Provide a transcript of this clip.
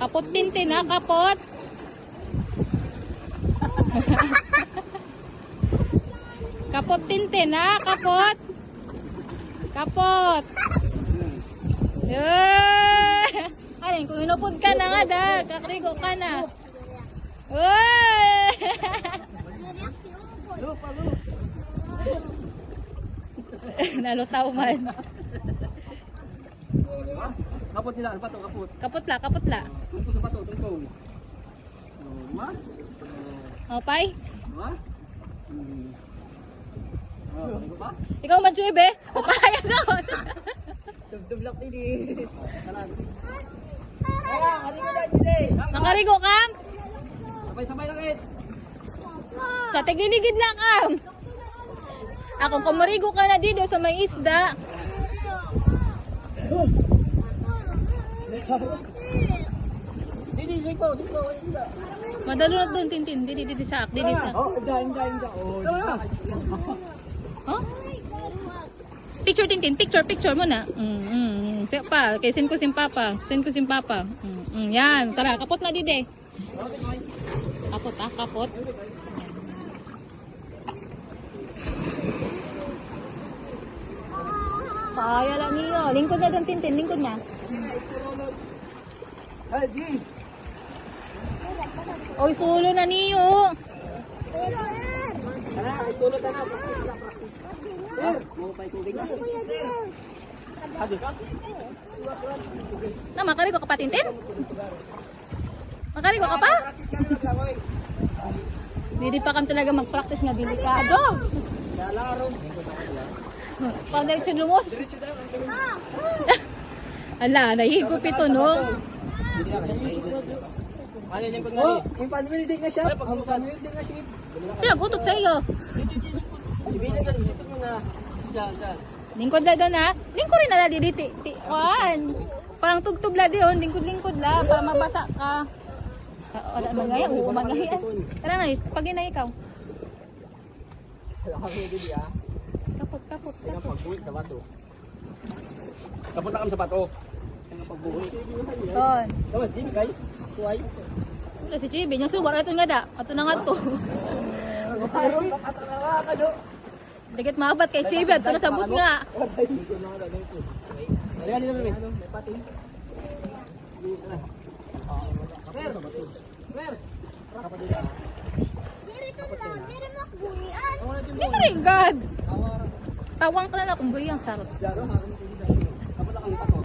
Kapot tintin ha, kapot. kapot tintin ha, kapot. Kapot. Yeah. Ay, kung inupod ka na nga da, kakrigo ka na. Uy! Nalutaw man. Ha? Kapot nila, ano pa to? Kapot. Kaputla, kaputla. Tungkol sa pato, tungkol. Oh, ma? O, pay? Ma? Hmm. Oh, ano pa? Ikaw man, Chebe? O, pay, ano? Dubdub din eh. Kanan. Wala, kanina na din Nakarigo ka? Sabay-sabay lang eh. Sa tiglinigid lang ka. Ako, kung marigo ka na dito sa may isda, Didi, wala. madalo na doon, tintin. Didi, didi sa ak, didi sa. Oh, inda, inda, inda. Oh. Oh? Picture, tintin. Picture, picture mo na. Mm, mm, mm. Pa, kay send ko si Papa. Send ko si Papa. Mm, mm, yan, tara, kapot na didi. Kapot ah, kapot. Kaya lang niyo. Lingkod na doon, tintin. Lingkod na. Oy, sulo na niyo. Tara, ay sulot na na. Na, pa tubig. Hadi. Na, makarigo ka pa. Hindi pa kami talaga mag-practice nga delikado. Pag diretso lumos. Ala, nahigop ito, no? Ano yung? Yung pan-building na siya. Pag pan-building na siya. Siya, gutot sa iyo. Na. Lingkod la doon, ha? Lingkod rin na di ti, ti, kuan. Parang tugtog la di, oh. Lingkod-lingkod la, para mabasa ka. Ah, Wala magaya, uy, kumagahian. Tara nga, pag ina ikaw. Kapot, kapot, kapot. Kapot na kami sa bato. Ton. Dapat, Jimmy, kay. Kuhay. Wala si Chibi, niya suwar ito nga da. Ato na nga to. Dagit maabat kay Chibi, ato na sabot nga. Kaya nila may may pating. Mer. Mer. Kapatid ka. Hindi mo rin, God. Tawang ka na na kung buyang charot. Jaro, kapot na kami pato.